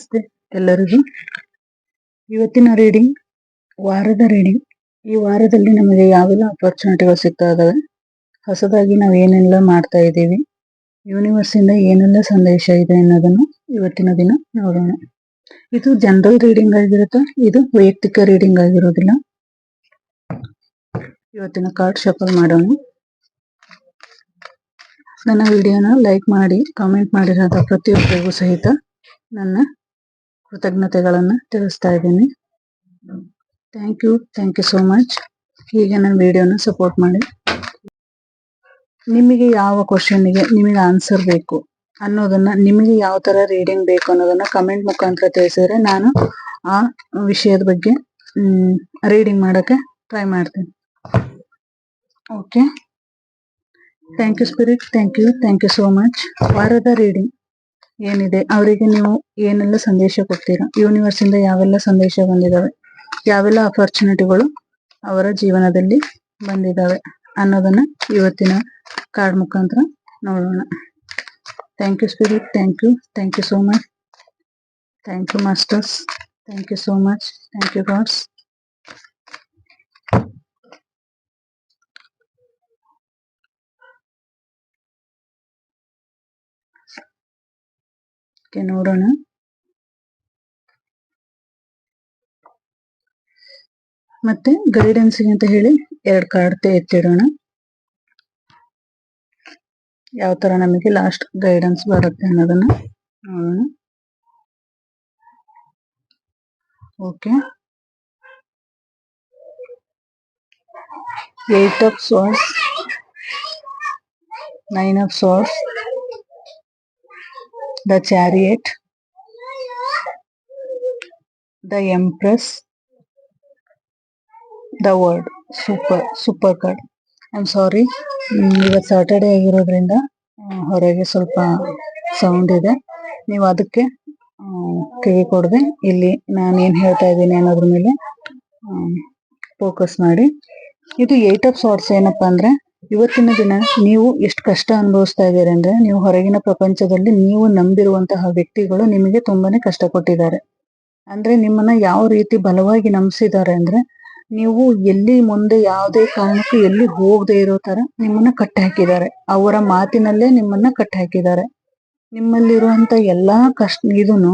ನಮಸ್ತೆ ಎಲ್ಲರಿಗೂ. ಇವತ್ತಿನ ರೀಡಿಂಗ್ ವಾರದ ರೀಡಿಂಗ್ ಈ ವಾರದಲ್ಲಿ ನಮಗೆ ಯಾವೆಲ್ಲ ಅಪರ್ಚುನಿಟಿಗಳು ಸಿಗ್ತಾ ಇದಾವೆ? ಹೊಸದಾಗಿ ನಾವು ಏನೆಲ್ಲ ಮಾಡ್ತಾ ಇದ್ದೀವಿ? ಯೂನಿವರ್ಸ್ ಇಂದ ಏನೆಲ್ಲ ಸಂದೇಶ ಇದೆ ಅನ್ನೋದನ್ನು ಇವತ್ತಿನ ದಿನ ನೋಡೋಣ. ಇದು ಜನರಲ್ ರೀಡಿಂಗ್ ಆಗಿರುತ್ತೆ. ಇದು ವೈಯಕ್ತಿಕ ರೀಡಿಂಗ್ ಆಗಿರೋದಿಲ್ಲ. ಇವತ್ತಿನ ಕಾರ್ಡ್ ಶಫಲ್ ಮಾಡೋಣ. ನನ್ನ ವಿಡಿಯೋನ ಲೈಕ್ ಮಾಡಿ ಕಾಮೆಂಟ್ ಮಾಡಿರೋದ ಪ್ರತಿಯೊಬ್ಬರಿಗೂ ಸಹಿತ ನನ್ನ ಕೃತಜ್ಞತೆಗಳನ್ನು ತಿಳಿಸ್ತಾ ಇದ್ದೀನಿ. Thank you thank you so much ಹೀಗೆ ನನ್ನ ವಿಡಿಯೋನ ಸಪೋರ್ಟ್ ಮಾಡಿ. ನಿಮಗೆ ಯಾವ ಕ್ವಶನ್ಗೆ ನಿಮಗೆ ಆನ್ಸರ್ ಬೇಕು ಅನ್ನೋದನ್ನ ನಿಮಗೆ ಯಾವ ತರ ರೀಡಿಂಗ್ ಬೇಕು ಅನ್ನೋದನ್ನ ಕಮೆಂಟ್ ಮುಖಾಂತರ ತಿಳಿಸಿದ್ರೆ ನಾನು ಆ ವಿಷಯದ ಬಗ್ಗೆ ರೀಡಿಂಗ್ ಮಾಡಕ್ಕೆ ಟ್ರೈ ಮಾಡ್ತೀನಿ. Okay thank you spirit thank you thank you so much ವಾರದ ರೀಡಿಂಗ್ ಏನಿದೆ? ಅವರಿಗೆ ನೀವು ಏನೆಲ್ಲ ಸಂದೇಶ ಕೊಡ್ತೀರಾ? ಯೂನಿವರ್ಸ್ ಇಂದ ಯಾವೆಲ್ಲ ಸಂದೇಶ ಬಂದಿದಾವೆ? ಯಾವೆಲ್ಲ ಅಪರ್ಚುನಿಟಿಗಳು ಅವರ ಜೀವನದಲ್ಲಿ ಬಂದಿದಾವೆ ಅನ್ನೋದನ್ನ ಇವತ್ತಿನ ಕಾರ್ಡ್ ಮುಖಾಂತರ ನೋಡೋಣ. Thank you spirit thank you thank you so much thank you masters thank you so much thank you gods okay, ನೋಡೋಣ. ಮತ್ತೆ ಗೈಡೆನ್ಸ್ ಅಂತ ಹೇಳಿ ಎರಡು ಕಾರ್ಡ್ ಎತ್ತಿಡೋಣ. ಯಾವ ತರ ನಮಗೆ ಲಾಸ್ಟ್ ಗೈಡೆನ್ಸ್ ಬರುತ್ತೆ ಅನ್ನೋದನ್ನ ನೋಡೋಣ. Okay. Eight of swords nine of swords the chariot, the empress, the word. Super super card I am sorry ಇವತ್ತು ಸಾಟರ್ಡೆ ಆಗಿರೋದ್ರಿಂದ ಹೊರಗೆ ಸ್ವಲ್ಪ ಸೌಂಡ್ ಇದೆ. ನೀವು ಅದಕ್ಕೆ ಕಿವಿ ಕೊಡದೆ. ಇಲ್ಲಿ ನಾನು ಏನು ಹೇಳ್ತಾ ಇದ್ದೀನಿ ಅನ್ನೋದ್ರ ಮೇಲೆ ಫೋಕಸ್ ಮಾಡಿ. ಇದು ಏಟ್ ಆಫ್ ಸಾರ್ಟ್ಸ್ ಏನಪ್ಪಾ ಅಂದ್ರೆ ಇವತ್ತಿನ ದಿನ ನೀವು ಎಷ್ಟು ಕಷ್ಟ ಅನುಭವಿಸ್ತಾ ಇದ್ದೀರಿ ಅಂದ್ರೆ ನೀವು ಹೊರಗಿನ ಪ್ರಪಂಚದಲ್ಲಿ ನೀವು ನಂಬಿರುವಂತಹ ವ್ಯಕ್ತಿಗಳು ನಿಮಗೆ ತುಂಬಾನೇ ಕಷ್ಟ ಕೊಟ್ಟಿದ್ದಾರೆ. ಅಂದ್ರೆ ನಿಮ್ಮನ್ನ ಯಾವ ರೀತಿ ಬಲವಾಗಿ ನಂಬಿಸಿದ್ದಾರೆ ಅಂದ್ರೆ ನೀವು ಎಲ್ಲಿ ಮುಂದೆ ಯಾವುದೇ ಕಾರಣಕ್ಕೂ ಎಲ್ಲಿ ಹೋಗದೆ ಇರೋ ತರ ನಿಮ್ಮನ್ನ ಕಟ್ಟಿ ಹಾಕಿದ್ದಾರೆ ಅವರ ಮಾತಿನಲ್ಲೇ ನಿಮ್ಮನ್ನ ಕಟ್ಟಿ ಹಾಕಿದ್ದಾರೆ ನಿಮ್ಮಲ್ಲಿರುವಂತ ಎಲ್ಲಾ ಕಷ್ಟ, ಇದನ್ನು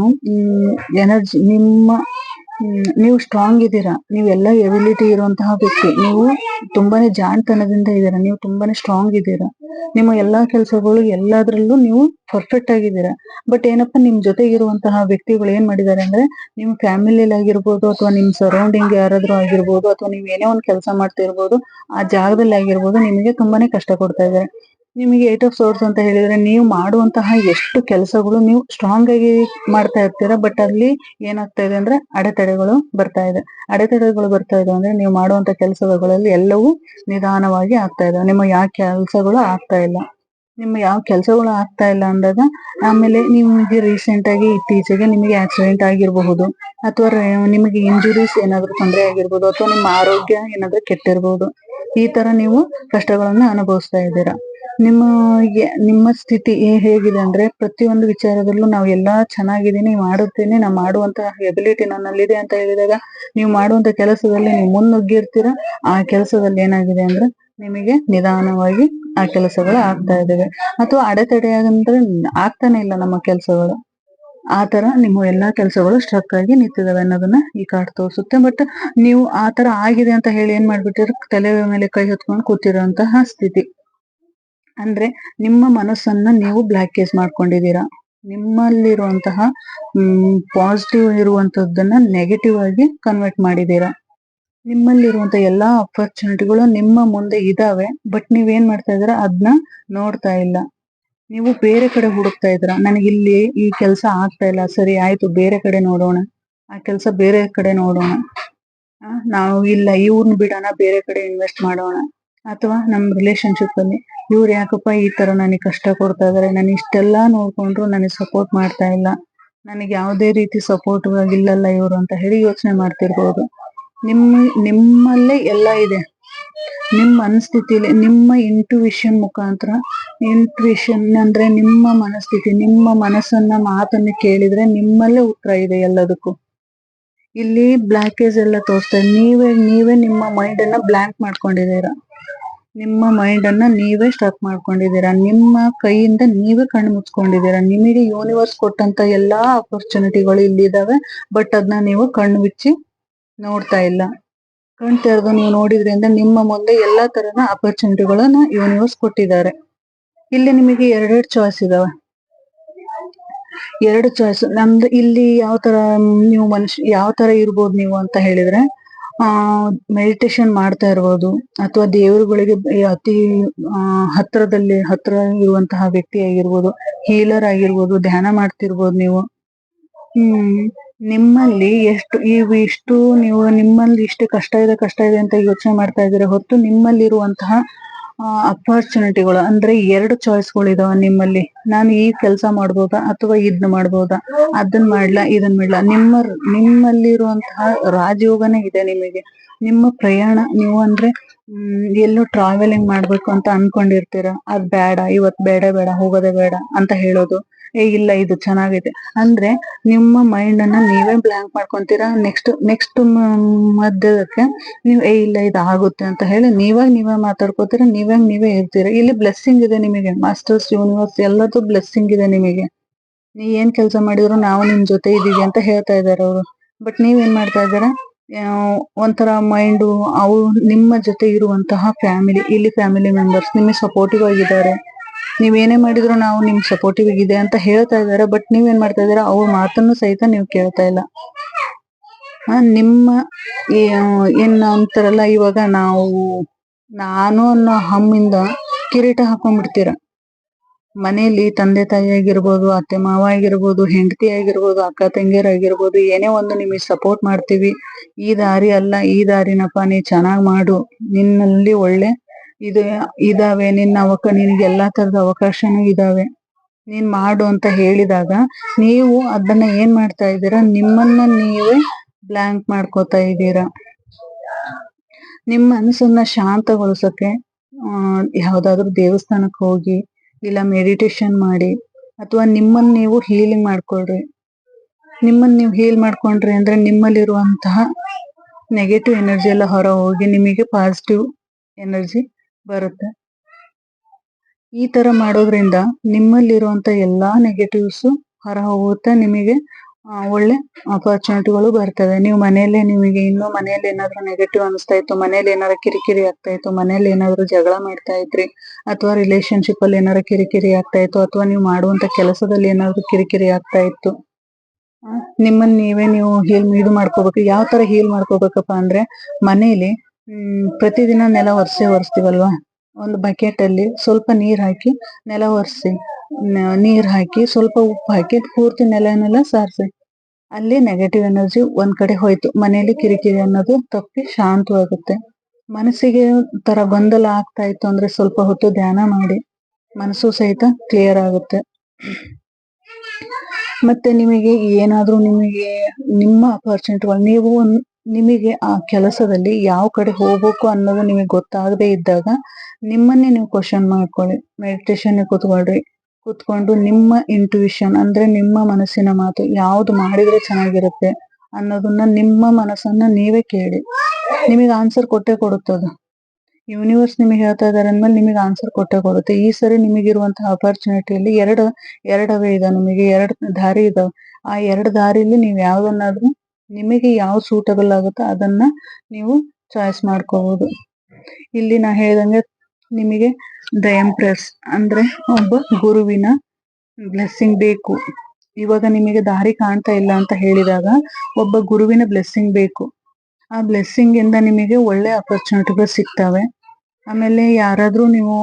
ಎನರ್ಜಿ, ನಿಮ್ಮ ನೀವು ಸ್ಟ್ರಾಂಗ್ ಇದ್ದೀರಾ? ನೀವು ಎಲ್ಲ ಎಬಿಲಿಟಿ ಇರುವಂತಹ ವ್ಯಕ್ತಿ. ನೀವು ತುಂಬಾನೇ ಜಾಣತನದಿಂದ ಇದ್ದೀರಾ. ನೀವು ತುಂಬಾನೇ ಸ್ಟ್ರಾಂಗ್ ಇದ್ದೀರಾ. ನಿಮ್ಮ ಎಲ್ಲಾ ಕೆಲಸಗಳು ಎಲ್ಲಾದ್ರಲ್ಲೂ ನೀವು ಪರ್ಫೆಕ್ಟ್ ಆಗಿದ್ದೀರಾ. ಬಟ್ ಏನಪ್ಪಾ, ನಿಮ್ ಜೊತೆಗಿರುವಂತಹ ವ್ಯಕ್ತಿಗಳು ಏನ್ ಮಾಡಿದ್ದಾರೆ ಅಂದ್ರೆ, ನಿಮ್ ಫ್ಯಾಮಿಲಿಯಲ್ಲಿ ಆಗಿರ್ಬೋದು ಅಥವಾ ನಿಮ್ ಸರೌಂಡಿಂಗ್ ಯಾರಾದ್ರೂ ಆಗಿರ್ಬೋದು ಅಥವಾ ನೀವ್ ಏನೇ ಒಂದ್ ಕೆಲಸ ಮಾಡ್ತಾ ಇರ್ಬೋದು ಆ ಜಾಗದಲ್ಲಿ ಆಗಿರ್ಬೋದು, ನಿಮಗೆ ತುಂಬಾನೇ ಕಷ್ಟ ಕೊಡ್ತಾ ಇದ್ದಾರೆ. ನಿಮಗೆ ಏಟ್ ಆಫ್ ಸೋರ್ಸ್ ಅಂತ ಹೇಳಿದ್ರೆ ನೀವು ಮಾಡುವಂತಹ ಎಷ್ಟು ಕೆಲಸಗಳು ನೀವು ಸ್ಟ್ರಾಂಗ್ ಆಗಿ ಮಾಡ್ತಾ ಇರ್ತೀರಾ ಬಟ್ ಅಲ್ಲಿ ಏನಾಗ್ತಾ ಇದೆ ಅಂದ್ರೆ ಅಡೆತಡೆಗಳು ಬರ್ತಾ ಇದೆ. ಅಡೆತಡೆಗಳು ಬರ್ತಾ ಇದೆ ಅಂದ್ರೆ ನೀವು ಮಾಡುವಂತ ಕೆಲಸಗಳಲ್ಲಿ ಎಲ್ಲವೂ ನಿಧಾನವಾಗಿ ಆಗ್ತಾ ಇದೆ. ನಿಮ್ಮ ಯಾವ ಕೆಲಸಗಳು ಆಗ್ತಾ ಇಲ್ಲ. ನಿಮ್ಮ ಯಾವ ಕೆಲಸಗಳು ಆಗ್ತಾ ಇಲ್ಲ ಅಂದಾಗ ಆಮೇಲೆ ನಿಮಗೆ ರೀಸೆಂಟ್ ಆಗಿ ಇತ್ತೀಚೆಗೆ ನಿಮಗೆ ಆಕ್ಸಿಡೆಂಟ್ ಆಗಿರಬಹುದು, ಅಥವಾ ನಿಮಗೆ ಇಂಜುರೀಸ್ ಏನಾದ್ರು ತೊಂದರೆ ಆಗಿರ್ಬೋದು, ಅಥವಾ ನಿಮ್ಮ ಆರೋಗ್ಯ ಏನಾದ್ರು ಕೆಟ್ಟಿರ್ಬೋದು, ಈ ತರ ನೀವು ಕಷ್ಟಗಳನ್ನ ಅನುಭವಿಸ್ತಾ ಇದ್ದೀರಾ. ನಿಮ್ಮ ನಿಮ್ಮ ಸ್ಥಿತಿ ಹೇಗಿದೆ ಅಂದ್ರೆ ಪ್ರತಿಯೊಂದು ವಿಚಾರದಲ್ಲೂ ನಾವು ಎಲ್ಲಾ ಚೆನ್ನಾಗಿದ್ದೀನಿ, ಮಾಡುತ್ತೇನೆ, ನಾವು ಮಾಡುವಂತಹ ಎಬಿಲಿಟಿ ನನ್ನಲ್ಲಿದೆ ಅಂತ ಹೇಳಿದಾಗ ನೀವು ಮಾಡುವಂತ ಕೆಲಸದಲ್ಲಿ ನೀವು ಮುನ್ನುಗ್ಗಿರ್ತೀರ? ಆ ಕೆಲಸದಲ್ಲಿ ಏನಾಗಿದೆ ಅಂದ್ರೆ ನಿಮಗೆ ನಿಧಾನವಾಗಿ ಆ ಕೆಲಸಗಳು ಆಗ್ತಾ ಇದ್ದಾವೆ. ಅಥವಾ ಅಡೆತಡೆ ಅಂದ್ರೆ ಆಗ್ತಾನೆ ಇಲ್ಲ ನಮ್ಮ ಕೆಲಸಗಳು. ಆ ತರ ನಿಮ್ಮ ಎಲ್ಲಾ ಕೆಲಸಗಳು ಸ್ಟ್ರಕ್ ಆಗಿ ನಿಂತಿದಾವೆ ಅನ್ನೋದನ್ನ ಈ ಕಾರ್ಡ್ ತೋರಿಸುತ್ತೆ. ಬಟ್ ನೀವು ಆ ತರ ಆಗಿದೆ ಅಂತ ಹೇಳಿ ಏನ್ ಮಾಡ್ಬಿಟ್ಟಿರ? ತಲೆ ಮೇಲೆ ಕೈ ಹೊತ್ಕೊಂಡು ಕೂತಿರುವಂತಹ ಸ್ಥಿತಿ. ಅಂದ್ರೆ ನಿಮ್ಮ ಮನಸ್ಸನ್ನ ನೀವು ಬ್ಲಾಕೇಜ್ ಮಾಡ್ಕೊಂಡಿದ್ದೀರಾ? ನಿಮ್ಮಲ್ಲಿರುವಂತಹ ಪಾಸಿಟಿವ್ ಇರುವಂತದ್ದನ್ನ ನೆಗೆಟಿವ್ ಆಗಿ ಕನ್ವರ್ಟ್ ಮಾಡಿದೀರಾ ನಿಮ್ಮಲ್ಲಿರುವಂತ ಎಲ್ಲಾ ಅಪರ್ಚುನಿಟಿಗಳು ನಿಮ್ಮ ಮುಂದೆ ಇದಾವೆ ಬಟ್ ನೀವೇನ್ ಮಾಡ್ತಾ ಇದ್ದೀರಾ? ಅದನ್ನ ನೋಡ್ತಾ ಇಲ್ಲ. ನೀವು ಬೇರೆ ಕಡೆ ಹುಡುಕ್ತಾ ಇದ್ರ ನನಗೆ ಇಲ್ಲಿ ಈ ಕೆಲಸ ಆಗ್ತಾ ಇಲ್ಲ, ಸರಿ ಆಯ್ತು, ಬೇರೆ ಕಡೆ ನೋಡೋಣ. ಆ ಕೆಲಸ ಬೇರೆ ಕಡೆ ನೋಡೋಣ. ನಾವು ಇಲ್ಲ ಇವ್ರನ್ನ ಬಿಡೋಣ, ಬೇರೆ ಕಡೆ ಇನ್ವೆಸ್ಟ್ ಮಾಡೋಣ. ಅಥವಾ ನಮ್ ರಿಲೇಶನ್ಶಿಪ್ ಅಲ್ಲಿ ಇವ್ರು ಯಾಕಪ್ಪ ಈ ತರ ನನಗೆ ಕಷ್ಟ ಕೊಡ್ತಾ ಇದಾರೆ? ನಾನು ಇಷ್ಟೆಲ್ಲಾ ನೋಡ್ಕೊಂಡ್ರು ನನಗೆ ಸಪೋರ್ಟ್ ಮಾಡ್ತಾ ಇಲ್ಲ. ನನಗೆ ಯಾವುದೇ ರೀತಿ ಸಪೋರ್ಟ್ ಇಲ್ಲಲ್ಲ ಇವರು ಅಂತ ಹೇಳಿ ಯೋಚನೆ ಮಾಡ್ತಿರ್ಬೋದು. ನಿಮ್ಮ ನಿಮ್ಮಲ್ಲೇ ಎಲ್ಲ ಇದೆ. ನಿಮ್ಮ ಮನಸ್ಥಿತಿಲಿ, ನಿಮ್ಮ ಇಂಟುವಿಷನ್ ಮುಖಾಂತರ ಇಂಟ್ಯೂಷನ್ ಅಂದ್ರೆ ನಿಮ್ಮ ಮನಸ್ಥಿತಿ, ನಿಮ್ಮ ಮನಸ್ಸನ್ನ ಮಾತನ್ನ ಕೇಳಿದ್ರೆ ನಿಮ್ಮಲ್ಲೇ ಉತ್ತರ ಇದೆ ಎಲ್ಲದಕ್ಕೂ. ಇಲ್ಲಿ ಬ್ಲಾಕೇಜ್ ಎಲ್ಲ ತೋರಿಸ್ತಾರೆ ನೀವೇ ನೀವೇ ನಿಮ್ಮ ಮೈಂಡ್ ಅನ್ನ ಬ್ಲಾಂಕ್ ಮಾಡ್ಕೊಂಡಿದ್ದೀರಾ? ನಿಮ್ಮ ಮೈಂಡ್ ಅನ್ನ ನೀವೇ ಸ್ಟಾಪ್ ಮಾಡ್ಕೊಂಡಿದ್ದೀರಾ? ನಿಮ್ಮ ಕೈಯಿಂದ ನೀವೇ ಕಣ್ಣು ಮುಚ್ಕೊಂಡಿದ್ದೀರಾ? ನಿಮಗೆ ಯೂನಿವರ್ಸ್ ಕೊಟ್ಟಂತ ಎಲ್ಲಾ ಅಪರ್ಚುನಿಟಿಗಳು ಇಲ್ಲಿದಾವೆ ಬಟ್ ಅದನ್ನ ನೀವು ಕಣ್ಣು ಬಿಚ್ಚಿ ನೋಡ್ತಾ ಇಲ್ಲ. ಕಣ್ ತೆರೆದು ನೀವು ನೋಡಿದ್ರಿಂದ ನಿಮ್ಮ ಮುಂದೆ ಎಲ್ಲಾ ತರನ ಅಪರ್ಚುನಿಟಿಗಳನ್ನ ಯೂನಿವರ್ಸ್ ಕೊಟ್ಟಿದ್ದಾರೆ. ಇಲ್ಲಿ ನಿಮಗೆ ಎರಡೆರಡು ಚಾಯ್ಸ್ ಇದಾವೆ. ಎರಡು ಚಾಯ್ಸ್ ನಮ್ದು ಇಲ್ಲಿ ಯಾವ ತರ ನೀವು ಮನುಷ್ಯ ಯಾವ ತರ ಇರ್ಬೋದು ನೀವು ಅಂತ ಹೇಳಿದ್ರೆ ಆ ಮೆಡಿಟೇಷನ್ ಮಾಡ್ತಾ ಇರ್ಬೋದು. ಅಥವಾ ದೇವರುಗಳಿಗೆ ಅತಿ, ಆ, ಹತ್ರದಲ್ಲಿ, ಹತ್ರ ಇರುವಂತಹ ವ್ಯಕ್ತಿ ಆಗಿರ್ಬೋದು ಹೀಲರ್ ಆಗಿರ್ಬೋದು, ಧ್ಯಾನ ಮಾಡ್ತಿರ್ಬೋದು ನೀವು. ಹ್ಮ್, ನಿಮ್ಮಲ್ಲಿ ಎಷ್ಟು ಇವು ಇಷ್ಟು ನೀವು ನಿಮ್ಮಲ್ಲಿ ಇಷ್ಟು ಕಷ್ಟ ಇದೆ ಕಷ್ಟ ಇದೆ ಅಂತ ಯೋಚನೆ ಮಾಡ್ತಾ ಇದ್ದೀರಾ ಹೊತ್ತು ನಿಮ್ಮಲ್ಲಿರುವಂತಹ ಅಪರ್ಚುನಿಟಿಗಳು ಅಂದ್ರೆ ಎರಡು ಚಾಯ್ಸ್ಗಳು ಇದಾವ ನಿಮ್ಮಲ್ಲಿ. ನಾನು ಈ ಕೆಲಸ ಮಾಡ್ಬೋದಾ ಅಥವಾ ಇದನ್ನ ಮಾಡ್ಬೋದಾ? ಅದನ್ನ ಮಾಡ್ಲಾ ಇದನ್ನ ಮಾಡ್ಲಾ? ನಿಮ್ಮ, ನಿಮ್ಮಲ್ಲಿರುವಂತಹ ರಾಜಯೋಗನೇ ಇದೆ ನಿಮಗೆ. ನಿಮ್ಮ ಪ್ರಯಾಣ ನೀವು ಅಂದ್ರೆ ಎಲ್ಲೋ ಟ್ರಾವೆಲಿಂಗ್ ಮಾಡ್ಬೇಕು ಅಂತ ಅನ್ಕೊಂಡಿರ್ತೀರ? ಅದ್ ಬೇಡ ಇವತ್ ಬೇಡ ಬೇಡ, ಹೋಗೋದೇ ಬೇಡ ಅಂತ ಹೇಳೋದು. ಏ, ಇಲ್ಲ, ಇದು ಚೆನ್ನಾಗಿದೆ ಅಂದ್ರೆ, ನಿಮ್ಮ ಮೈಂಡ್ ಅನ್ನ ನೀವೇ ಬ್ಲಾಂಕ್ ಮಾಡ್ಕೊಂತೀರಾ? ನೆಕ್ಸ್ಟ್ ನೆಕ್ಸ್ಟ್ ಮಧ್ಯದಕ್ಕೆ ನೀವು, ಏ, ಇಲ್ಲ ಇದು ಆಗುತ್ತೆ ಅಂತ ಹೇಳಿ ನೀವಾಗ ನೀವೇ ಮಾತಾಡ್ಕೋತೀರಾ? ನೀವಾಗ ನೀವೇ ಇರ್ತೀರಾ? ಇಲ್ಲಿ ಬ್ಲೆಸ್ಸಿಂಗ್ ಇದೆ ನಿಮಗೆ. ಮಾಸ್ಟರ್ಸ್ ಯೂನಿವರ್ಸ್ ಎಲ್ಲದೂ ಬ್ಲೆಸ್ಸಿಂಗ್ ಇದೆ ನಿಮಗೆ. ನೀ ಏನ್ ಕೆಲಸ ಮಾಡಿದ್ರು ನಾವು ನಿಮ್ ಜೊತೆ ಇದೀವಿ ಅಂತ ಹೇಳ್ತಾ ಇದಾರೆ ಅವರು. ಬಟ್ ನೀವ್ ಏನ್ ಮಾಡ್ತಾ ಇದ್ದೀರಾ? ಒಂಥರ ಮೈಂಡ್ ಅವು ನಿಮ್ಮ ಜೊತೆ ಇರುವಂತಹ ಫ್ಯಾಮಿಲಿ ಇಲ್ಲಿ ಫ್ಯಾಮಿಲಿ ಮೆಂಬರ್ಸ್ ನಿಮಗೆ ಸಪೋರ್ಟಿವ್ ಆಗಿದ್ದಾರೆ. ನೀವೇನೇ ಮಾಡಿದ್ರು ನಾವು ನಿಮ್ ಸಪೋರ್ಟಿವ್ ಇದೆ ಅಂತ ಹೇಳ್ತಾ ಇದಾರೆ ಬಟ್ ನೀವೇನ್ ಮಾಡ್ತಾ ಇದಾರೆ ಅವ್ರ ಮಾತನ್ನು ಸಹಿತ ನೀವು ಕೇಳ್ತಾ ಇಲ್ಲ. ನಿಮ್ಮ ಏನ್ ಅಂತಾರಲ್ಲ ಇವಾಗ ನಾವು, ನಾನು ಅನ್ನೋ ಹಮ್ಮಿಂದ ಕಿರೀಟ ಹಾಕೊಂಡ್ಬಿಡ್ತೀರ? ಮನೆಯಲ್ಲಿ ತಂದೆ ತಾಯಿ ಆಗಿರ್ಬೋದು ಅತ್ತೆ ಮಾವ ಆಗಿರ್ಬೋದು ಹೆಂಡತಿ ಆಗಿರ್ಬೋದು, ಅಕ್ಕ ತಂಗಿಯರಾಗಿರ್ಬೋದು, ಏನೇ ಒಂದು ನಿಮಗೆ ಸಪೋರ್ಟ್ ಮಾಡ್ತೀವಿ. ಈ ದಾರಿ ಅಲ್ಲ, ಈ ದಾರಿನಪ್ಪ ನೀ ಚೆನ್ನಾಗ್ ಮಾಡು. ನಿನ್ನಲ್ಲಿ ಒಳ್ಳೆ ಇದು ಇದಾವೆ. ನಿನ್ನ ಅವಕ, ನಿನಗೆ ಎಲ್ಲಾ ತರದ ಅವಕಾಶನೂ ಇದಾವೆ. ನೀನ್ ಮಾಡು ಅಂತ ಹೇಳಿದಾಗ ನೀವು ಅದನ್ನ ಏನ್ ಮಾಡ್ತಾ ಇದ್ದೀರಾ? ನಿಮ್ಮನ್ನ ನೀವೇ ಬ್ಲಾಂಕ್ ಮಾಡ್ಕೋತಾ ಇದ್ದೀರಾ. ನಿಮ್ಮ ಮನಸ್ಸನ್ನ ಶಾಂತಗೊಳಿಸಕ್ಕೆ ಯಾವ್ದಾದ್ರು ದೇವಸ್ಥಾನಕ್ಕೆ ಹೋಗಿ ಇಲ್ಲ ಮೆಡಿಟೇಷನ್ ಮಾಡಿ ಅಥವಾ ನಿಮ್ಮನ್ನ ನೀವು ಹೀಲಿಂಗ್ ಮಾಡ್ಕೊಳ್ರಿ. ನಿಮ್ಮನ್ನ ನೀವು ಹೀಲ್ ಮಾಡ್ಕೊಂಡ್ರಿ ಅಂದ್ರೆ ನಿಮ್ಮಲ್ಲಿರುವಂತಹ ನೆಗೆಟಿವ್ ಎನರ್ಜಿ ಎಲ್ಲ ಹೊರ ಹೋಗಿ ನಿಮಗೆ ಪಾಸಿಟಿವ್ ಎನರ್ಜಿ ಬರುತ್ತೆ. ಈ ತರ ಮಾಡೋದ್ರಿಂದ ನಿಮ್ಮಲ್ಲಿರುವಂತ ಎಲ್ಲಾ ನೆಗೆಟಿವ್ಸ್ ಹೊರ ಹೋಗುತ್ತೆ ನಿಮಗೆ ಒಳ್ಳೆ ಅಪರ್ಚುನಿಟಿಗಳು ಬರ್ತವೆ ನೀವು ಮನೆಯಲ್ಲೇ ನಿಮಗೆ ಇನ್ನು ಮನೆಯಲ್ಲಿ ಏನಾದ್ರು ನೆಗೆಟಿವ್ ಅನಿಸ್ತಾ ಇತ್ತು ಮನೇಲಿ ಏನಾದ್ರು ಕಿರಿಕಿರಿ ಆಗ್ತಾ ಇತ್ತು ಮನೇಲಿ ಏನಾದ್ರು ಜಗಳ ಮಾಡ್ತಾ ಇದ್ರಿ, ಅಥವಾ ರಿಲೇಶನ್ಶಿಪ್ ಅಲ್ಲಿ ಏನಾದ್ರು ಕಿರಿಕಿರಿ ಆಗ್ತಾ ಇತ್ತು, ಅಥವಾ ನೀವು ಮಾಡುವಂತ ಕೆಲಸದಲ್ಲಿ ಏನಾದ್ರು ಕಿರಿಕಿರಿ ಆಗ್ತಾ ಇತ್ತು ನಿಮ್ಮನ್ನ ನೀವೇ ನೀವು ಹೀಲ್ ಇದು ಮಾಡ್ಕೋಬೇಕು. ಯಾವ ತರ ಹೀಲ್ ಮಾಡ್ಕೋಬೇಕಪ್ಪ ಅಂದ್ರೆ, ಮನೇಲಿ ಪ್ರತಿದಿನ ನೆಲ ಒರೆಸೇ ಒರೆಸ್ತೀವಲ್ವಾ? ಒಂದು ಬಕೆಟ್ ಅಲ್ಲಿ ಸ್ವಲ್ಪ ನೀರ್ ಹಾಕಿ ನೆಲ ಒರೆಸಿ ನೀರ್ ಹಾಕಿ ಸ್ವಲ್ಪ ಉಪ್ಪು ಹಾಕಿ ಪೂರ್ತಿ ನೆಲನೆಲ್ಲ ಸಾರಿಸಿ. ಅಲ್ಲಿ ನೆಗೆಟಿವ್ ಎನರ್ಜಿ ಒಂದ್ ಕಡೆ ಹೋಯ್ತು. ಮನೆಯಲ್ಲಿ ಕಿರಿಕಿರಿ ಅನ್ನೋದು ತಪ್ಪಿ ಶಾಂತವಾಗುತ್ತೆ. ಮನಸ್ಸಿಗೆ ತರ ಗೊಂದಲ ಆಗ್ತಾ ಇತ್ತು ಅಂದ್ರೆ ಸ್ವಲ್ಪ ಹೊತ್ತು ಧ್ಯಾನ ಮಾಡಿ, ಮನಸ್ಸು ಸಹಿತ ಕ್ಲಿಯರ್ ಆಗುತ್ತೆ. ಮತ್ತೆ ನಿಮಗೆ ಏನಾದ್ರೂ ನಿಮಗೆ ನಿಮ್ಮ ಅಪರ್ಚುನಿಟಿಗಳು ನೀವು ನಿಮಗೆ ಆ ಕೆಲಸದಲ್ಲಿ ಯಾವ ಕಡೆ ಹೋಗ್ಬೇಕು ಅನ್ನೋದು ನಿಮಗೆ ಗೊತ್ತಾಗದೇ ಇದ್ದಾಗ ನಿಮ್ಮನ್ನೇ ನೀವು ಕ್ವಶನ್ ಮಾಡ್ಕೊಳ್ಳಿ ಮೆಡಿಟೇಷನ್ ಕೂತ್ಕೊಳ್ರಿ. ಕೂತ್ಕೊಂಡು ನಿಮ್ಮ ಇಂಟ್ಯೂಷನ್ ಅಂದ್ರೆ ನಿಮ್ಮ ಮನಸ್ಸಿನ ಮಾತು ಯಾವ್ದು ಮಾಡಿದ್ರೆ ಚೆನ್ನಾಗಿರುತ್ತೆ ಅನ್ನೋದನ್ನ ನಿಮ್ಮ ಮನಸ್ಸನ್ನ ನೀವೇ ಕೇಳಿ. ನಿಮಗೆ ಆನ್ಸರ್ ಕೊಟ್ಟೆ ಕೊಡುತ್ತದು ಯೂನಿವರ್ಸ್ ನಿಮಗೆ ಹೇಳ್ತಾ ಇದಾರೆ ಅಂದ್ಮೇಲೆ ನಿಮಗೆ ಆನ್ಸರ್ ಕೊಟ್ಟೆ ಕೊಡುತ್ತೆ. ಈ ಸರಿ ನಿಮಗಿರುವಂತಹ ಅಪರ್ಚುನಿಟಿಯಲ್ಲಿ ಎರಡು, ಎರಡವೇ ಇದೆ ನಿಮಗೆ, ಎರಡು ದಾರಿ ಇದಾವೆ. ಆ ಎರಡು ದಾರಿಲಿ ನೀವು ಯಾವ್ದನ್ನಾದ್ರೂ ನಿಮಗೆ ಯಾವ ಸೂಟಬಲ್ ಆಗುತ್ತೋ ಅದನ್ನ ನೀವು ಚಾಯ್ಸ್ ಮಾಡ್ಕೋಬಹುದು ಇಲ್ಲಿ ನಾ ಹೇಳ್ದಂಗೆ ನಿಮಗೆ ದ ಎಂಪ್ರೆಸ್ ಅಂದ್ರೆ ಒಬ್ಬ ಗುರುವಿನ ಬ್ಲೆಸ್ಸಿಂಗ್ ಬೇಕು. ಇವಾಗ ನಿಮಗೆ ದಾರಿ ಕಾಣ್ತಾ ಇಲ್ಲ ಅಂತ ಹೇಳಿದಾಗ ಒಬ್ಬ ಗುರುವಿನ ಬ್ಲೆಸ್ಸಿಂಗ್ ಬೇಕು. ಆ ಬ್ಲೆಸ್ಸಿಂಗ್ ಇಂದ ನಿಮಗೆ ಒಳ್ಳೆ ಅಪರ್ಚುನಿಟಿಗಳು ಸಿಗ್ತವೆ. ಆಮೇಲೆ ಯಾರಾದ್ರೂ ನೀವು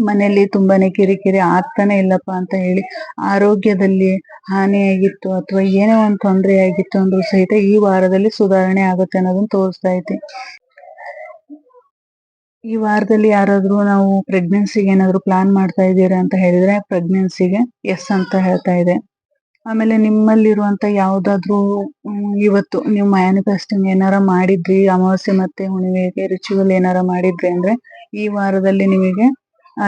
ಮನೆಯಲ್ಲಿ ತುಂಬಾನೇ ಕಿರಿಕಿರಿ ಆಗ್ತಾನೆ ಇಲ್ಲಪ್ಪ ಅಂತ ಹೇಳಿ ಆರೋಗ್ಯದಲ್ಲಿ ಹಾನಿಯಾಗಿತ್ತು ಅಥವಾ ಏನೋ ಒಂದು ತೊಂದರೆ ಆಗಿತ್ತು ಅಂದ್ರೂ ಸಹಿತ ಈ ವಾರದಲ್ಲಿ ಸುಧಾರಣೆ ಆಗುತ್ತೆ ಅನ್ನೋದನ್ನ ತೋರಿಸ್ತಾ ಐತಿ ಈ ವಾರದಲ್ಲಿ ಯಾರಾದ್ರೂ ನಾವು ಪ್ರೆಗ್ನೆನ್ಸಿಗೆ ಏನಾದ್ರು ಪ್ಲಾನ್ ಮಾಡ್ತಾ ಇದ್ದೀರಾ ಅಂತ ಹೇಳಿದ್ರೆ ಪ್ರೆಗ್ನೆನ್ಸಿಗೆ ಎಸ್ ಅಂತ ಹೇಳ್ತಾ ಇದೆ ಆಮೇಲೆ ನಿಮ್ಮಲ್ಲಿರುವಂತ ಯಾವ್ದಾದ್ರು ಇವತ್ತು ನೀವು ಮ್ಯಾನಿಫೆಸ್ಟಿಂಗ್ ಏನಾರ ಮಾಡಿದ್ರಿ, ಅಮಾವಾಸ್ಯೆ ಮತ್ತೆ ಹುಣ್ಣಿಮೆಗೆ ರಿಚುವಲ್ ಏನಾರ ಮಾಡಿದ್ರಿ ಅಂದ್ರೆ ಈ ವಾರದಲ್ಲಿ ನಿಮಗೆ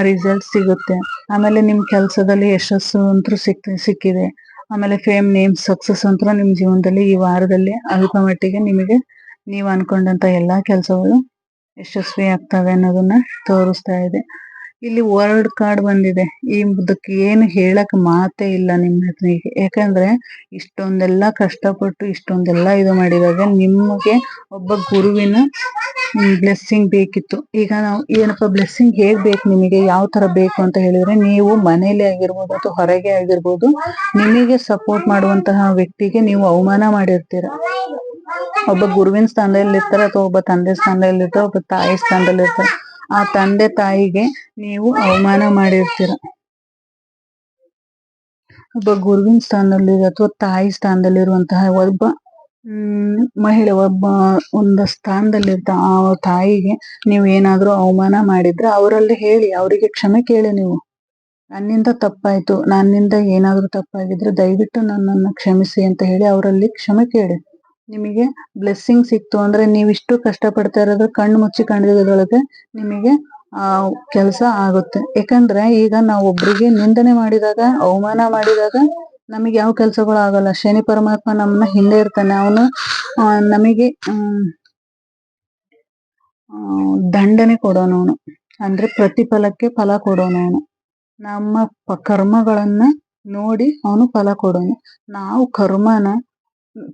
ರಿಸಲ್ಟ್ ಸಿಗುತ್ತೆ. ಆಮೇಲೆ ನಿಮ್ ಕೆಲಸದಲ್ಲಿ ಯಶಸ್ಸು ಅಂತೂ ಸಿಕ್ ಸಿಕ್ಕಿದೆ. ಆಮೇಲೆ ಫೇಮ್ ನೇಮ್ ಸಕ್ಸಸ್ ಅಂತೂ ನಿಮ್ ಜೀವನದಲ್ಲಿ ಈ ವಾರದಲ್ಲಿ ಅಲ್ಪ ಮಟ್ಟಿಗೆ ನಿಮಗೆ ನೀವು ಅನ್ಕೊಂಡಂತ ಎಲ್ಲಾ ಕೆಲಸಗಳು ಯಶಸ್ವಿ ಆಗ್ತವೆ ಅನ್ನೋದನ್ನ ತೋರಿಸ್ತಾ ಇದೆ. ಇಲ್ಲಿ ವರ್ಡ್ ಕಾರ್ಡ್ ಬಂದಿದೆ. ಈ ಇದಕ್ಕೆ ಏನು ಹೇಳಕ್ ಮಾತೇ ಇಲ್ಲ ನಿಮ್ಮ ಹತ್ರ. ಯಾಕಂದ್ರೆ ಇಷ್ಟೊಂದೆಲ್ಲ ಕಷ್ಟಪಟ್ಟು ಇಷ್ಟೊಂದೆಲ್ಲ ಇದು ಮಾಡಿದಾಗ ನಿಮಗೆ ಒಬ್ಬ ಗುರುವಿನ ಬ್ಲೆಸ್ಸಿಂಗ್ ಬೇಕಿತ್ತು. ಈಗ ನಾವು ಏನಪ್ಪ ಬ್ಲೆಸ್ಸಿಂಗ್ ಹೇಗ್ ಬೇಕು ನಿಮಗೆ? ಯಾವ ತರ ಬೇಕು ಅಂತ ಹೇಳಿದ್ರೆ ನೀವು ಮನೇಲಿ ಆಗಿರ್ಬೋದು ಅಥವಾ ಹೊರಗೆ ಆಗಿರ್ಬೋದು ನಿಮಗೆ ಸಪೋರ್ಟ್ ಮಾಡುವಂತಹ ವ್ಯಕ್ತಿಗೆ ನೀವು ಅವಮಾನ ಮಾಡಿರ್ತೀರ. ಒಬ್ಬ ಗುರುವಿನ ಸ್ಥಾನದಲ್ಲಿ ಇರ್ತಾರೆ ಅಥವಾ ಒಬ್ಬ ತಂದೆ ಸ್ಥಾನದಲ್ಲಿ ಇರ್ತಾರೆ ಒಬ್ಬ ತಾಯಿ ಸ್ಥಾನದಲ್ಲಿ ಇರ್ತಾರೆ ಆ ತಂದೆ ತಾಯಿಗೆ ನೀವು ಅವಮಾನ ಮಾಡಿರ್ತೀರ. ಒಬ್ಬ ಗುರುವಿನ ಸ್ಥಾನದಲ್ಲಿ ಅಥವಾ ತಾಯಿ ಸ್ಥಾನದಲ್ಲಿರುವಂತಹ ಒಬ್ಬ, ಹ್ಮ್, ಮಹಿಳೆ ಒಬ್ಬ ಒಂದು ಸ್ಥಾನದಲ್ಲಿರ್ತ ಆ ತಾಯಿಗೆ ನೀವು ಏನಾದ್ರೂ ಅವಮಾನ ಮಾಡಿದ್ರೆ ಅವರಲ್ಲಿ ಹೇಳಿ, ಅವರಿಗೆ ಕ್ಷಮೆ ಕೇಳಿ ನೀವು. ನನ್ನಿಂದ ತಪ್ಪಾಯ್ತು, ನನ್ನಿಂದ ಏನಾದ್ರೂ ತಪ್ಪಾಗಿದ್ರೆ ದಯವಿಟ್ಟು ನನ್ನನ್ನ ಕ್ಷಮಿಸಿ ಅಂತ ಹೇಳಿ ಅವರಲ್ಲಿ ಕ್ಷಮೆ ಕೇಳಿ. ನಿಮಗೆ ಬ್ಲೆಸ್ಸಿಂಗ್ ಸಿಕ್ತು ಅಂದ್ರೆ ನೀವು ಇಷ್ಟು ಕಷ್ಟ ಪಡ್ತಾ ಇರೋದು ಕಣ್ಣು ಮುಚ್ಚಿ ಕಂಡಿದ್ದೊಳಗೆ ನಿಮಗೆ, ಆ, ಕೆಲಸ ಆಗುತ್ತೆ. ಯಾಕಂದ್ರೆ ಈಗ ನಾವು ಒಬ್ರಿಗೆ ನಿಂದನೆ ಮಾಡಿದಾಗ, ಅವಮಾನ ಮಾಡಿದಾಗ ನಮಗೆ ಯಾವ ಕೆಲಸಗಳು ಆಗಲ್ಲ. ಶನಿ ಪರಮಾತ್ಮ ನಮ್ಮನ್ನ ಹಿಂದೆ ಇರ್ತಾನೆ. ಅವನು ನಮಗೆ ದಂಡನೆ ಕೊಡೋನು ಅವನು. ಅಂದ್ರೆ ಪ್ರತಿಫಲಕ್ಕೆ ಫಲ ಕೊಡೋನು ಅವನು. ನಮ್ಮ ಕರ್ಮಗಳನ್ನ ನೋಡಿ ಅವನು ಫಲ ಕೊಡೋನು. ನಾವು ಕರ್ಮನ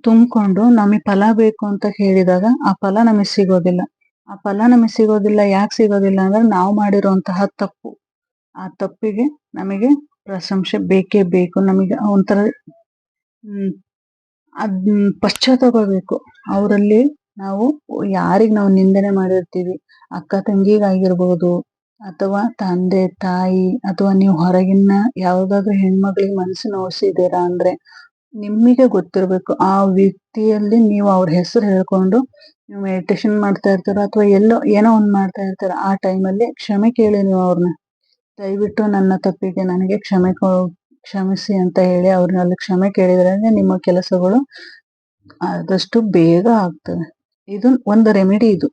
ತುಂಬಿಕೊಂಡು ನಮಗೆ ಫಲ ಬೇಕು ಅಂತ ಹೇಳಿದಾಗ ಆ ಫಲ ನಮಗೆ ಸಿಗೋದಿಲ್ಲ. ಆ ಫಲ ನಮಗೆ ಸಿಗೋದಿಲ್ಲ, ಯಾಕೆ ಸಿಗೋದಿಲ್ಲ ಅಂದ್ರೆ ನಾವು ಮಾಡಿರುವಂತಹ ತಪ್ಪು. ಆ ತಪ್ಪಿಗೆ ನಮಗೆ ಪ್ರಶಂಸೆ ಬೇಕೇ ಬೇಕು. ನಮಗೆ ಒಂಥರ, ಹ್ಮ್, ಅದ್ ಪಶ್ಚಾತ್ತಾಪ ಬೇಕು ಅವರಲ್ಲಿ ನಾವು ಯಾರಿಗ್ ನಾವು ನಿಂದನೆ ಮಾಡಿರ್ತೀವಿ? ಅಕ್ಕ ತಂಗಿಗಾಗಿರ್ಬೋದು ಅಥವಾ ತಂದೆ, ತಾಯಿ, ಅಥವಾ ನೀವು ಹೊರಗಿನ ಯಾವ್ದಾದ್ರು ಹೆಣ್ಮಕ್ಳಿಗೆ ಮನಸ್ಸು ನೋಯಿಸಿದೀರಾ ಅಂದ್ರೆ ನಿಮಗೆ ಗೊತ್ತಿರಬೇಕು. ಆ ವ್ಯಕ್ತಿಯಲ್ಲಿ ನೀವು ಅವ್ರ ಹೆಸರು ಹೇಳ್ಕೊಂಡು ನೀವು ಮೆಡಿಟೇಷನ್ ಮಾಡ್ತಾ ಇರ್ತಾರ ಅಥವಾ ಎಲ್ಲೋ ಏನೋ ಒಂದು ಮಾಡ್ತಾ ಇರ್ತಾರ ಆ ಟೈಮಲ್ಲಿ ಕ್ಷಮೆ ಕೇಳಿ ನೀವು ಅವ್ರನ್ನ ದಯವಿಟ್ಟು ನನ್ನ ತಪ್ಪಿಗೆ ನನಗೆ ಕ್ಷಮೆ ಕ್ಷಮಿಸಿ ಅಂತ ಹೇಳಿ ಅವ್ರನ್ನಲ್ಲಿ ಕ್ಷಮೆ ಕೇಳಿದ್ರೆ ನಿಮ್ಮ ಕೆಲಸಗಳು ಆದಷ್ಟು ಬೇಗ ಆಗ್ತವೆ. ಇದು ಒಂದು ರೆಮಿಡಿ ಇದು.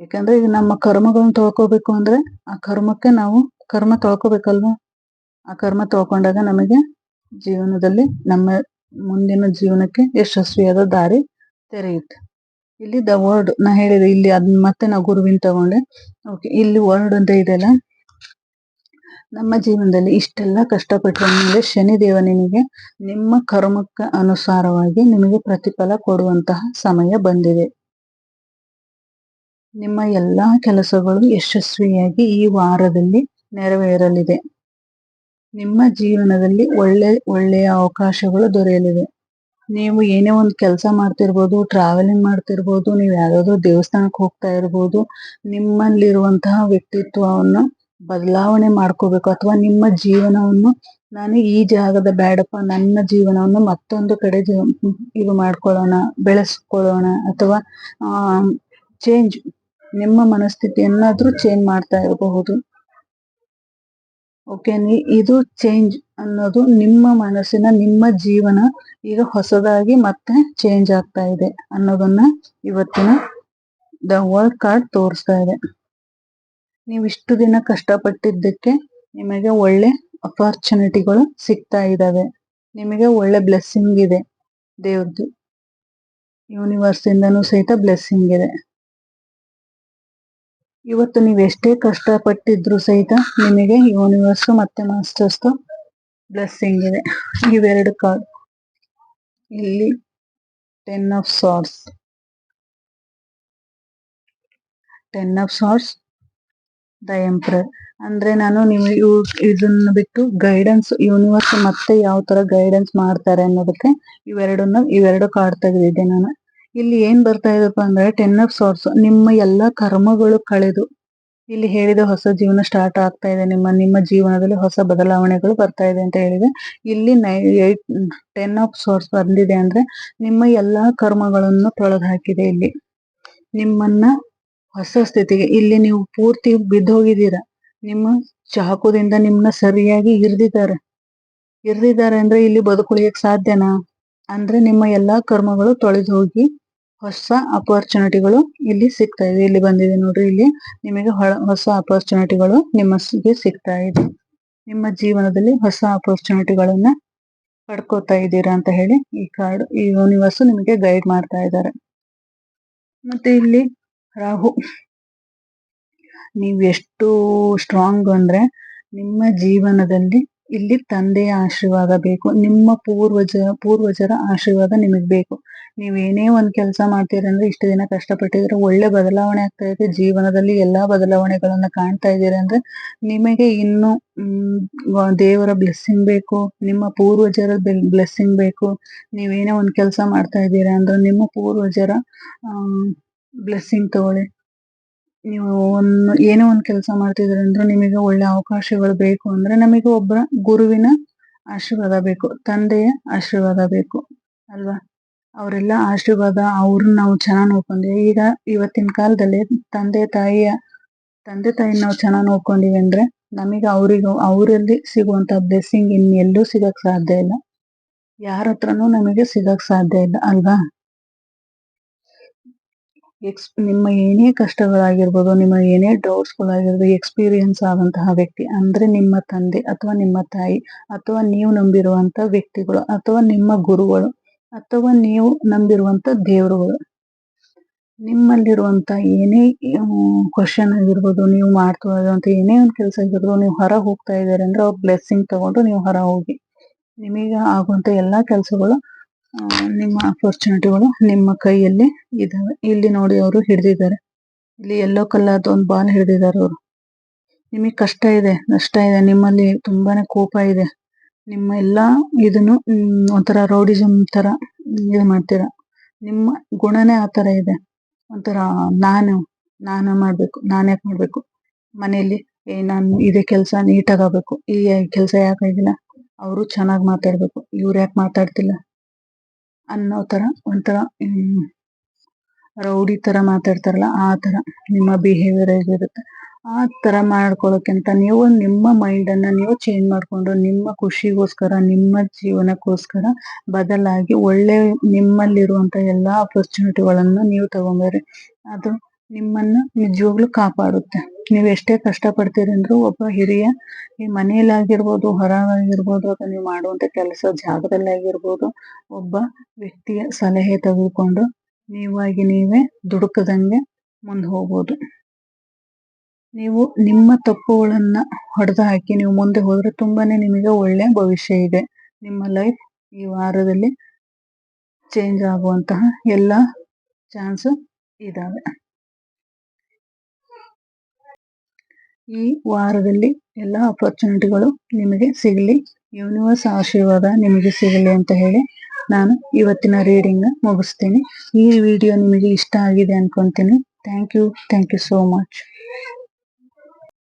ಯಾಕಂದ್ರೆ ಈಗ ನಮ್ಮ ಕರ್ಮಗಳನ್ನ ತೊಳ್ಕೋಬೇಕು ಅಂದ್ರೆ ಆ ಕರ್ಮಕ್ಕೆ ನಾವು ಕರ್ಮ ತೊಳ್ಕೋಬೇಕಲ್ವಾ? ಆ ಕರ್ಮ ತೊಳ್ಕೊಂಡಾಗ ನಮಗೆ ಜೀವನದಲ್ಲಿ ನಮ್ಮ ಮುಂದಿನ ಜೀವನಕ್ಕೆ ಯಶಸ್ವಿಯಾದ ದಾರಿ ತೆರೆಯುತ್ತೆ. ಇಲ್ಲಿ ದ ವರ್ಡ್ ನಾ ಹೇಳಿದೆ, ಇಲ್ಲಿ ಅದನ್ನ ಮತ್ತೆ ನಾ ಗುರುವಿನ ತಗೊಂಡೆ. ಓಕೆ ಇಲ್ಲಿ ವರ್ಡ್ ಅಂತ ಇದೆಲ್ಲ ನಮ್ಮ ಜೀವನದಲ್ಲಿ ಇಷ್ಟೆಲ್ಲ ಕಷ್ಟಪಟ್ಟ ಮೇಲೆ ಶನಿದೇವ ನಿಮಗೆ ನಿಮ್ಮ ಕರ್ಮಕ್ಕೆ ಅನುಸಾರವಾಗಿ ನಿಮಗೆ ಪ್ರತಿಫಲ ಕೊಡುವಂತಹ ಸಮಯ ಬಂದಿದೆ. ನಿಮ್ಮ ಎಲ್ಲಾ ಕೆಲಸಗಳು ಯಶಸ್ವಿಯಾಗಿ ಈ ವಾರದಲ್ಲಿ ನೆರವೇರಲಿದೆ. ನಿಮ್ಮ ಜೀವನದಲ್ಲಿ ಒಳ್ಳೆ, ಒಳ್ಳೆಯ ಅವಕಾಶಗಳು ದೊರೆಯಲಿವೆ. ನೀವು ಏನೇ ಒಂದು ಕೆಲಸ ಮಾಡ್ತಿರ್ಬೋದು ಟ್ರಾವೆಲಿಂಗ್ ಮಾಡ್ತಿರ್ಬೋದು, ನೀವು ಯಾವ್ದಾದ್ರು ದೇವಸ್ಥಾನಕ್ಕೆ ಹೋಗ್ತಾ ಇರ್ಬೋದು, ನಿಮ್ಮಲ್ಲಿರುವಂತಹ ವ್ಯಕ್ತಿತ್ವವನ್ನು ಬದಲಾವಣೆ ಮಾಡ್ಕೋಬೇಕು ಅಥವಾ ನಿಮ್ಮ ಜೀವನವನ್ನು ನಾನು ಈ ಜಾಗದ ಬೇಡಪ್ಪ ನನ್ನ ಜೀವನವನ್ನು ಮತ್ತೊಂದು ಕಡೆ ಇದು ಮಾಡ್ಕೊಳ್ಳೋಣ, ಬೆಳೆಸ್ಕೊಳ್ಳೋಣ ಅಥವಾ ಚೇಂಜ್ ನಿಮ್ಮ ಮನಸ್ಥಿತಿಯನ್ನಾದ್ರೂ ಚೇಂಜ್ ಮಾಡ್ತಾ ಇರಬಹುದು. ಓಕೆ ಇದು ಚೇಂಜ್ ಅನ್ನೋದು ನಿಮ್ಮ ಮನಸ್ಸಿನ, ನಿಮ್ಮ ಜೀವನ ಈಗ ಹೊಸದಾಗಿ ಮತ್ತೆ ಚೇಂಜ್ ಆಗ್ತಾ ಇದೆ ಅನ್ನೋದನ್ನ ಇವತ್ತಿನ ದ ವರ್ಲ್ಡ್ ಕಾರ್ಡ್ ತೋರಿಸ್ತಾ ಇದೆ. ನೀವು ಇಷ್ಟು ದಿನ ಕಷ್ಟಪಟ್ಟಿದ್ದಕ್ಕೆ ನಿಮಗೆ ಒಳ್ಳೆ ಅಪಾರ್ಚುನಿಟಿಗಳು ಸಿಗ್ತಾ ಇದಾವೆ ನಿಮಗೆ ಒಳ್ಳೆ ಬ್ಲೆಸ್ಸಿಂಗ್ ಇದೆ ದೇವ್ರದ್ದು. ಯೂನಿವರ್ಸ್ ಇಂದನೂ ಸಹಿತ ಬ್ಲೆಸ್ಸಿಂಗ್ ಇದೆ. ಇವತ್ತು ನೀವು ಎಷ್ಟೇ ಕಷ್ಟಪಟ್ಟಿದ್ರು ಸಹಿತ ನಿಮಗೆ ಯೂನಿವರ್ಸ್ ಮತ್ತೆ ಮಾಸ್ಟರ್ಸ್ ಬ್ಲೆಸ್ಸಿಂಗ್ ಇದೆ. ಇವೆರಡು ಕಾರ್ಡ್ ಇಲ್ಲಿ ten of swords ten of swords the emperor ಅಂದ್ರೆ ನಾನು ನೀವು ಇದನ್ನ ಬಿಟ್ಟು ಗೈಡೆನ್ಸ್ ಯೂನಿವರ್ಸ್ ಮತ್ತೆ ಯಾವ ತರ ಗೈಡೆನ್ಸ್ ಮಾಡ್ತಾರೆ ಅನ್ನೋದಕ್ಕೆ ಇವೆರಡನ್ನ, ಇವೆರಡು ಕಾರ್ಡ್ ತೆಗೆದಿದ್ದೆ ನಾನು. ಇಲ್ಲಿ ಏನ್ ಬರ್ತಾ ಇದಪ್ಪ ಅಂದ್ರೆ ಟೆನ್ ಆಫ್ ಸೋರ್ಸ್ ನಿಮ್ಮ ಎಲ್ಲಾ ಕರ್ಮಗಳು ಕಳೆದು ಇಲ್ಲಿ ಹೇಳಿದ ಹೊಸ ಜೀವನ ಸ್ಟಾರ್ಟ್ ಆಗ್ತಾ ಇದೆ. ನಿಮ್ಮ ನಿಮ್ಮ ಜೀವನದಲ್ಲಿ ಹೊಸ ಬದಲಾವಣೆಗಳು ಬರ್ತಾ ಇದೆ ಅಂತ ಹೇಳಿದೆ. ಇಲ್ಲಿ ನೈ ಏಟ್ ಟೆನ್ ಆಫ್ ಸೋರ್ಸ್ ಬಂದಿದೆ ಅಂದ್ರೆ ನಿಮ್ಮ ಎಲ್ಲಾ ಕರ್ಮಗಳನ್ನು ತೊಳೆದು ಹಾಕಿದೆ ಇಲ್ಲಿ. ನಿಮ್ಮನ್ನ ಹೊಸ ಸ್ಥಿತಿಗೆ, ಇಲ್ಲಿ ನೀವು ಪೂರ್ತಿ ಬಿದ್ದೋಗಿದ್ದೀರಾ. ನಿಮ್ಮ ಚಾಕುದಿಂದ ನಿಮ್ಮನ್ನ ಸರಿಯಾಗಿ ಇರ್ದಿದ್ದಾರೆ ಇರ್ದಿದ್ದಾರೆ ಅಂದ್ರೆ ಇಲ್ಲಿ ಬದುಕುಳಿಯಕ್ ಸಾಧ್ಯನಾ? ಅಂದ್ರೆ ನಿಮ್ಮ ಎಲ್ಲಾ ಕರ್ಮಗಳು ತೊಳೆದು ಹೋಗಿ ಹೊಸ ಅಪರ್ಚುನಿಟಿಗಳು ಇಲ್ಲಿ ಸಿಗ್ತಾ ಇದೆ. ಇಲ್ಲಿ ಬಂದಿದೆ ನೋಡ್ರಿ ಇಲ್ಲಿ ನಿಮಗೆ ಹೊಸ ಅಪರ್ಚುನಿಟಿಗಳು ನಿಮಗೆ ಸಿಗ್ತಾ ಇದೆ. ನಿಮ್ಮ ಜೀವನದಲ್ಲಿ ಹೊಸ ಅಪರ್ಚುನಿಟಿಗಳನ್ನ ಪಡ್ಕೋತಾ ಇದ್ದೀರಾ ಅಂತ ಹೇಳಿ ಈ ಕಾರ್ಡ್, ಈ ಯೂನಿವರ್ಸ್ ನಿಮಗೆ ಗೈಡ್ ಮಾಡ್ತಾ ಇದ್ದಾರೆ. ಮತ್ತೆ ಇಲ್ಲಿ ರಾಹು, ನೀವು ಎಷ್ಟು ಸ್ಟ್ರಾಂಗ್ ಅಂದ್ರೆ ನಿಮ್ಮ ಜೀವನದಲ್ಲಿ ಇಲ್ಲಿ ತಂದೆಯ ಆಶೀರ್ವಾದ ಬೇಕು, ನಿಮ್ಮ ಪೂರ್ವಜ, ಪೂರ್ವಜರ ಆಶೀರ್ವಾದ ನಿಮಗೆ ಬೇಕು. ನೀವು ಏನೇ ಒಂದ್ ಕೆಲಸ ಮಾಡ್ತೀರಂದ್ರೆ ಇಷ್ಟು ದಿನ ಕಷ್ಟಪಟ್ಟಿದ್ರೆ ಒಳ್ಳೆ ಬದಲಾವಣೆ ಆಗ್ತಾ ಇದೆ. ಜೀವನದಲ್ಲಿ ಎಲ್ಲಾ ಬದಲಾವಣೆಗಳನ್ನ ಕಾಣ್ತಾ ಇದ್ದೀರಿ ಅಂದ್ರೆ ನಿಮಗೆ ಇನ್ನು ದೇವರ ಬ್ಲೆಸ್ಸಿಂಗ್ ಬೇಕು, ನಿಮ್ಮ ಪೂರ್ವಜರ ಬ್ಲೆಸ್ಸಿಂಗ್ ಬೇಕು. ನೀವೇನೇ ಒಂದು ಕೆಲಸ ಮಾಡ್ತಾ ಇದ್ದೀರಾ ಅಂದ್ರೆ ನಿಮ್ಮ ಪೂರ್ವಜರ ಬ್ಲೆಸ್ಸಿಂಗ್ ತಗೊಳ್ಳಿ. ನೀವು ಒಂದು, ಏನೋ ಒಂದು ಕೆಲಸ ಮಾಡ್ತಿದ್ರೆ ಅಂದ್ರೆ ನಿಮಗೆ ಒಳ್ಳೆ ಅವಕಾಶಗಳು ಬೇಕು ಅಂದ್ರೆ ನಮಗೆ ಒಬ್ಬರ ಗುರುವಿನ ಆಶೀರ್ವಾದ ಬೇಕು, ತಂದೆಯ ಆಶೀರ್ವಾದ ಬೇಕು, ಅಲ್ವಾ? ಅವರೆಲ್ಲ ಆಶೀರ್ವಾದ, ಅವ್ರನ್ನ ನಾವು ಚೆನ್ನಾಗಿ ನೋಡ್ಕೊಂಡಿವಿ. ಈಗ ಇವತ್ತಿನ ಕಾಲದಲ್ಲಿ ತಂದೆ, ತಾಯಿಯ, ತಂದೆ, ತಾಯಿನ ನಾವು ಚೆನ್ನಾಗಿ ನೋಡ್ಕೊಂಡಿವಿ ಅಂದ್ರೆ ನಮಗೆ ಅವರಿಗೂ, ಅವರಲ್ಲಿ ಸಿಗುವಂತ ಬ್ಲೆಸ್ಸಿಂಗ್ ಇನ್ ಎಲ್ಲೂ ಸಿಗಕ್ ಸಾಧ್ಯ ಇಲ್ಲ. ಯಾರ ಹತ್ರನೂ ನಮಗೆ ಸಿಗಕ್ ಸಾಧ್ಯ ಇಲ್ಲ, ಅಲ್ವಾ? ಎಕ್ಸ್ ನಿಮ್ಮ ಏನೇ ಕಷ್ಟಗಳಾಗಿರ್ಬೋದು, ನಿಮ್ಮ ಏನೇ ಡೌಟ್ಸ್ಗಳಾಗಿರ್ಬೋದು ಎಕ್ಸ್ಪೀರಿಯನ್ಸ್ ಆದಂತಹ ವ್ಯಕ್ತಿ ಅಂದ್ರೆ ನಿಮ್ಮ ತಂದೆ ಅಥವಾ ನಿಮ್ಮ ತಾಯಿ ಅಥವಾ ನೀವು ನಂಬಿರುವಂತ ವ್ಯಕ್ತಿಗಳು ಅಥವಾ ನಿಮ್ಮ ಗುರುಗಳು ಅಥವಾ ನೀವು ನಂಬಿರುವಂತ ದೇವರುಗಳು. ನಿಮ್ಮಲ್ಲಿರುವಂತ ಏನೇ ಕ್ವಶನ್ ಆಗಿರ್ಬೋದು, ನೀವು ಮಾಡ್ತಾ ಏನೇ ಒಂದು ಕೆಲಸ ಆಗಿರ್ಬೋದು, ನೀವು ಹೊರ ಹೋಗ್ತಾ ಇದ್ದಾರೆ ಅಂದ್ರೆ ಅವ್ರ ಬ್ಲೆಸ್ಸಿಂಗ್ ತಗೊಂಡು ನೀವು ಹೊರ ಹೋಗಿ. ನಿಮಗೆ ಆಗುವಂತ ಎಲ್ಲಾ ಕೆಲಸಗಳು ನಿಮ್ಮ ಅಪರ್ಚುನಿಟಿಗಳು ನಿಮ್ಮ ಕೈಯಲ್ಲಿ ಇದಾವೆ. ಇಲ್ಲಿ ನೋಡಿ ಅವರು ಹಿಡಿದಿದ್ದಾರೆ. ಇಲ್ಲಿ ಎಲ್ಲೋ ಕಲರ್ ಒಂದು ಬಾಲ್ ಹಿಡಿದಿದ್ದಾರೆ ಅವರು. ನಿಮಗೆ ಕಷ್ಟ ಇದೆ, ನಷ್ಟ ಇದೆ. ನಿಮ್ಮಲ್ಲಿ ತುಂಬಾನೇ ಕೋಪ ಇದೆ. ನಿಮ್ಮ ಎಲ್ಲ ಇದನ್ನು ಒಂಥರ ರೌಡಿಸಮ್ ತರ ಇದು ಮಾಡ್ತೀರಾ? ನಿಮ್ಮ ಗುಣನೇ ಆ ತರ ಇದೆ. ಒಂಥರ ನಾನು ನಾನು ಮಾಡ್ಬೇಕು, ನಾನು ಯಾಕೆ ಮಾಡ್ಬೇಕು? ಮನೆಯಲ್ಲಿ, ಏ, ನಾನು ಇದೇ ಕೆಲಸ ನೀಟಾಗಿ ಆಗಬೇಕು. ಈ ಕೆಲಸ ಯಾಕಾಗಿಲ್ಲ ಅವರು ಚೆನ್ನಾಗಿ ಮಾತಾಡ್ಬೇಕು. ಇವ್ರು ಯಾಕೆ ಮಾತಾಡ್ತಿಲ್ಲ? ಅನ್ನೋ ತರ ಒಂಥರ ರೌಡಿ ತರ ಮಾತಾಡ್ತಾರಲ್ಲ, ಆ ತರ ನಿಮ್ಮ ಬಿಹೇವಿಯರ್ ಆಗಿರುತ್ತೆ. ಆ ತರ ಮಾಡ್ಕೊಳ್ಳೋಕ್ಕಿಂತ ನೀವು ನಿಮ್ಮ ಮೈಂಡ್ ಅನ್ನ ನೀವು ಚೇಂಜ್ ಮಾಡ್ಕೊಂಡು, ನಿಮ್ಮ ಖುಷಿಗೋಸ್ಕರ, ನಿಮ್ಮ ಜೀವನಕ್ಕೋಸ್ಕರ ಬದಲಾಗಿ ಒಳ್ಳೆ ನಿಮ್ಮಲ್ಲಿರುವಂತ ಎಲ್ಲಾ ಅಪರ್ಚುನಿಟಿಗಳನ್ನ ನೀವು ತಗೊಂಡ್ರಿ ಅದು ನಿಮ್ಮನ್ನ ನಿಜವಾಗ್ಲೂ ಕಾಪಾಡುತ್ತೆ. ನೀವು ಎಷ್ಟೇ ಕಷ್ಟ ಪಡ್ತೀರಿ ಅಂದ್ರು ಒಬ್ಬ ಹಿರಿಯ ಈ ಮನೆಯಲ್ಲಾಗಿರ್ಬೋದು, ಹೊರಗಾಗಿರ್ಬೋದು, ಅಥವಾ ನೀವು ಮಾಡುವಂತ ಕೆಲಸ ಜಾಗದಲ್ಲಾಗಿರ್ಬೋದು, ಒಬ್ಬ ವ್ಯಕ್ತಿಯ ಸಲಹೆ ತೆಗೆದುಕೊಂಡು ನೀವಾಗಿ ನೀವೇ ದುಡುಕದಂಗೆ ಮುಂದೆ ಹೋಗ್ಬೋದು. ನೀವು ನಿಮ್ಮ ತಪ್ಪುಗಳನ್ನ ಹೊಡೆದು ಹಾಕಿ ನೀವು ಮುಂದೆ ಹೋದ್ರೆ ತುಂಬಾನೇ ನಿಮಗೆ ಒಳ್ಳೆ ಭವಿಷ್ಯ ಇದೆ. ನಿಮ್ಮ ಲೈಫ್ ಈ ವಾರದಲ್ಲಿ ಚೇಂಜ್ ಆಗುವಂತಹ ಎಲ್ಲ ಚಾನ್ಸ್ ಇದಾವೆ. ಈ ವಾರದಲ್ಲಿ ಎಲ್ಲ ಅಪರ್ಚುನಿಟಿಗಳು ನಿಮಗೆ ಸಿಗಲಿ. ಯೂನಿವರ್ಸ್ ಆಶೀರ್ವಾದ ನಿಮಗೆ ಸಿಗಲಿ ಅಂತ ಹೇಳಿ ನಾನು ಇವತ್ತಿನ ರೀಡಿಂಗ್ ಮುಗಿಸ್ತೀನಿ. ಈ ವಿಡಿಯೋ ನಿಮಗೆ ಇಷ್ಟ ಆಗಿದೆ ಅನ್ಕೊಂತೀನಿ. Thank you thank you so much